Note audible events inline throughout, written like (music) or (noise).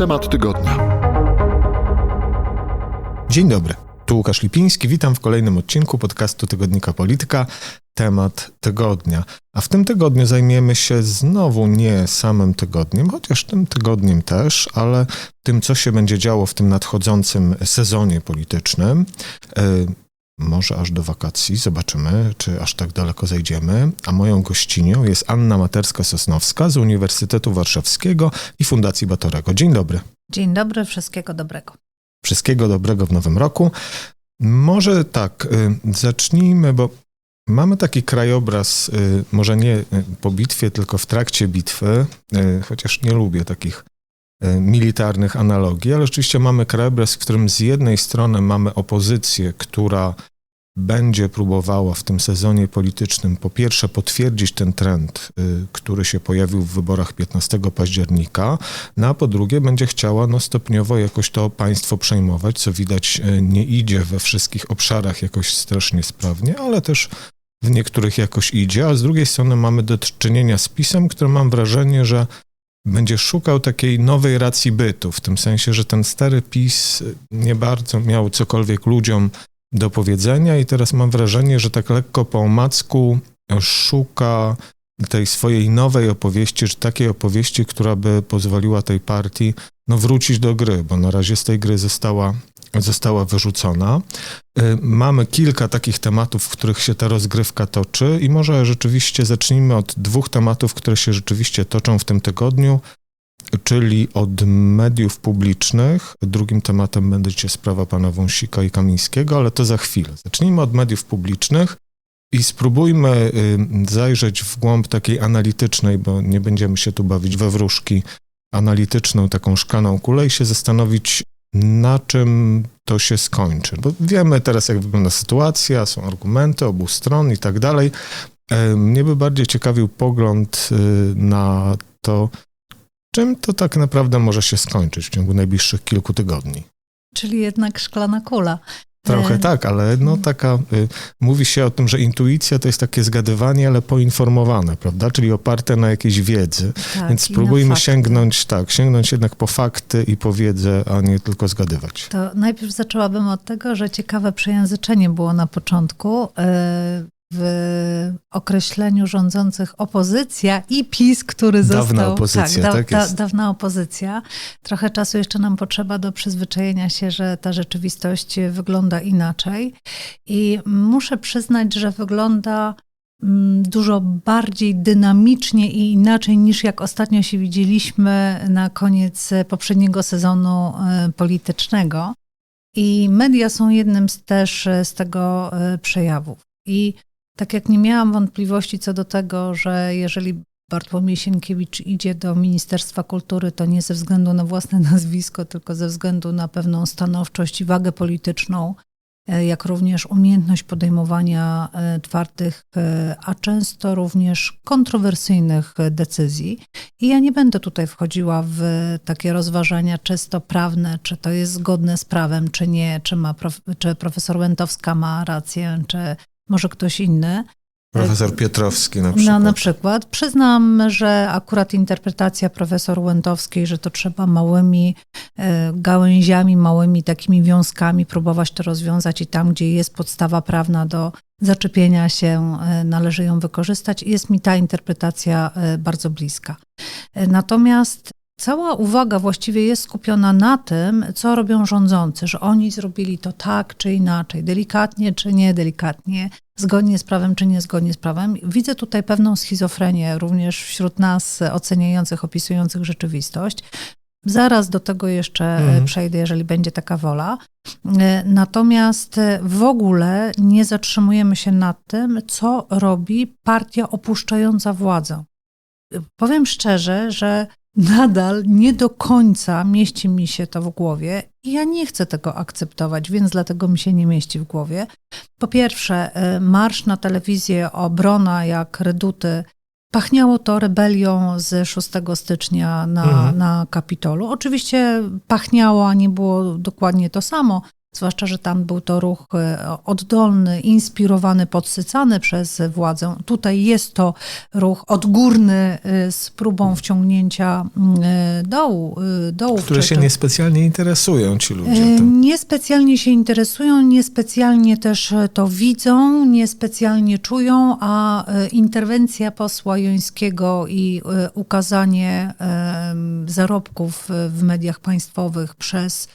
Temat tygodnia. Dzień dobry. Tu Łukasz Lipiński. Witam w kolejnym odcinku podcastu Tygodnika Polityka. Temat tygodnia. A w tym tygodniu zajmiemy się znowu nie samym tygodniem, chociaż tym tygodniem też, ale tym, co się będzie działo w tym nadchodzącym sezonie politycznym. Może aż do wakacji, zobaczymy, czy aż tak daleko zajdziemy. A moją gościnią jest Anna Materska-Sosnowska z Uniwersytetu Warszawskiego i Fundacji Batorego. Dzień dobry. Dzień dobry, wszystkiego dobrego. Wszystkiego dobrego w nowym roku. Może tak, y, zacznijmy, bo mamy taki krajobraz, y, może nie y, po bitwie, tylko w trakcie bitwy, chociaż nie lubię takich militarnych analogii, ale rzeczywiście mamy krajobraz, w którym z jednej strony mamy opozycję, która będzie próbowała w tym sezonie politycznym po pierwsze potwierdzić ten trend, y, który się pojawił w wyborach 15 października, no a po drugie będzie chciała no, stopniowo jakoś to państwo przejmować, co widać y, nie idzie we wszystkich obszarach jakoś strasznie sprawnie, ale też w niektórych jakoś idzie, a z drugiej strony mamy do czynienia z pisem, który mam wrażenie, że będzie szukał takiej nowej racji bytu, w tym sensie, że ten stary PiS nie bardzo miał cokolwiek ludziom do powiedzenia i teraz mam wrażenie, że tak lekko po omacku szuka tej swojej nowej opowieści, czy takiej opowieści, która by pozwoliła tej partii no, wrócić do gry, bo na razie z tej gry została, została wyrzucona. Y, mamy kilka takich tematów, w których się ta rozgrywka toczy i może rzeczywiście zacznijmy od dwóch tematów, które się rzeczywiście toczą w tym tygodniu czyli od mediów publicznych. Drugim tematem będzie sprawa pana Wąsika i Kamińskiego, ale to za chwilę. Zacznijmy od mediów publicznych i spróbujmy y, zajrzeć w głąb takiej analitycznej, bo nie będziemy się tu bawić we wróżki, analityczną taką szklaną kulę i się zastanowić, na czym to się skończy. Bo wiemy teraz, jak wygląda sytuacja, są argumenty obu stron i tak dalej. E, mnie by bardziej ciekawił pogląd y, na to, Czym to tak naprawdę może się skończyć w ciągu najbliższych kilku tygodni? Czyli jednak szklana kula. Trochę e, tak, ale no taka, y, mówi się o tym, że intuicja to jest takie zgadywanie, ale poinformowane, prawda? Czyli oparte na jakiejś wiedzy. Tak, Więc spróbujmy sięgnąć, tak, sięgnąć jednak po fakty i po wiedzę, a nie tylko zgadywać. To najpierw zaczęłabym od tego, że ciekawe przejęzyczenie było na początku. W określeniu rządzących opozycja i PiS, który dawna został... Dawna opozycja, tak, da, tak da, Dawna opozycja. Trochę czasu jeszcze nam potrzeba do przyzwyczajenia się, że ta rzeczywistość wygląda inaczej. I muszę przyznać, że wygląda mm, dużo bardziej dynamicznie i inaczej niż jak ostatnio się widzieliśmy na koniec poprzedniego sezonu e, politycznego. I media są jednym z też e, z tego e, przejawów. I tak jak nie miałam wątpliwości co do tego, że jeżeli Bartłomiej Sienkiewicz idzie do Ministerstwa Kultury, to nie ze względu na własne (laughs) nazwisko, tylko ze względu na pewną stanowczość i wagę polityczną, e, jak również umiejętność podejmowania e, twardych, e, a często również kontrowersyjnych decyzji. I ja nie będę tutaj wchodziła w takie rozważania czysto prawne, czy to jest zgodne z prawem, czy nie, czy, ma, czy profesor Łętowska ma rację, czy może ktoś inny. Profesor Piotrowski na przykład. No, na przykład. Przyznam, że akurat interpretacja profesor Łętowskiej, że to trzeba małymi e, gałęziami, małymi takimi wiązkami próbować to rozwiązać i tam, gdzie jest podstawa prawna do zaczepienia się, e, należy ją wykorzystać. Jest mi ta interpretacja bardzo bliska. Natomiast Cała uwaga właściwie jest skupiona na tym, co robią rządzący, że oni zrobili to tak czy inaczej, delikatnie czy niedelikatnie, zgodnie z prawem czy niezgodnie z prawem. Widzę tutaj pewną schizofrenię również wśród nas oceniających, opisujących rzeczywistość. Zaraz do tego jeszcze mhm. przejdę, jeżeli będzie taka wola. Natomiast w ogóle nie zatrzymujemy się nad tym, co robi partia opuszczająca władzę. Powiem szczerze, że nadal nie do końca mieści mi się to w głowie i ja nie chcę tego akceptować, więc dlatego mi się nie mieści w głowie. Po pierwsze, e, marsz na telewizję obrona jak reduty Pachniało to rebelią z 6 stycznia na, mhm. na Kapitolu. Oczywiście pachniało, a nie było dokładnie to samo, zwłaszcza, że tam był to ruch e, oddolny, inspirowany, podsycany przez władzę. Tutaj jest to ruch odgórny e, z próbą wciągnięcia mm, e, dołu, dołów. Które się niespecjalnie interesują ci ludzie tym. Niespecjalnie się interesują, niespecjalnie też to widzą, niespecjalnie czują, a interwencja posła Jońskiego i ukazanie zarobków w mediach państwowych przez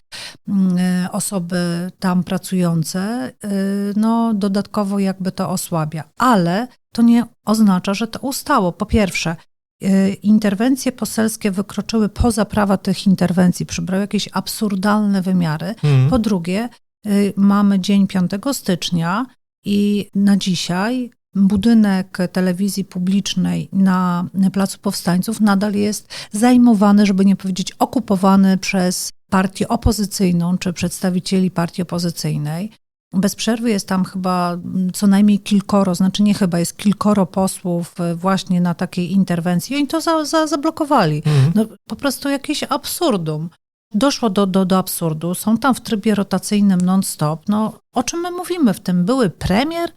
mm, osoby tam pracujące, e, no dodatkowo jakby to osłabia. Ale to nie oznacza, że to ustało. Po pierwsze, e, interwencje poselskie wykroczyły poza prawa tych interwencji, przybrały jakieś absurdalne wymiary. Mhm. Po drugie, y, mamy dzień 5 stycznia i na dzisiaj budynek telewizji publicznej na Placu Powstańców nadal jest zajmowany, żeby nie powiedzieć okupowany przez partię opozycyjną czy przedstawicieli partii opozycyjnej. Bez przerwy jest tam chyba mm, co najmniej kilkoro, znaczy nie chyba, jest kilkoro posłów y, właśnie na takiej interwencji i oni to za, za, zablokowali. Mhm. No, po prostu jakieś absurdum. Doszło do, do, do absurdu, są tam w trybie rotacyjnym non-stop. No, o czym my mówimy w tym? Były premier,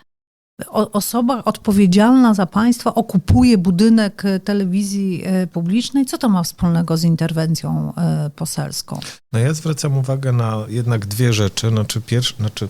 osoba odpowiedzialna za państwo okupuje budynek e, telewizji e, publicznej. Co to ma wspólnego z interwencją e, poselską? No ja zwracam uwagę na jednak dwie rzeczy. Znaczy, pierwszy, znaczy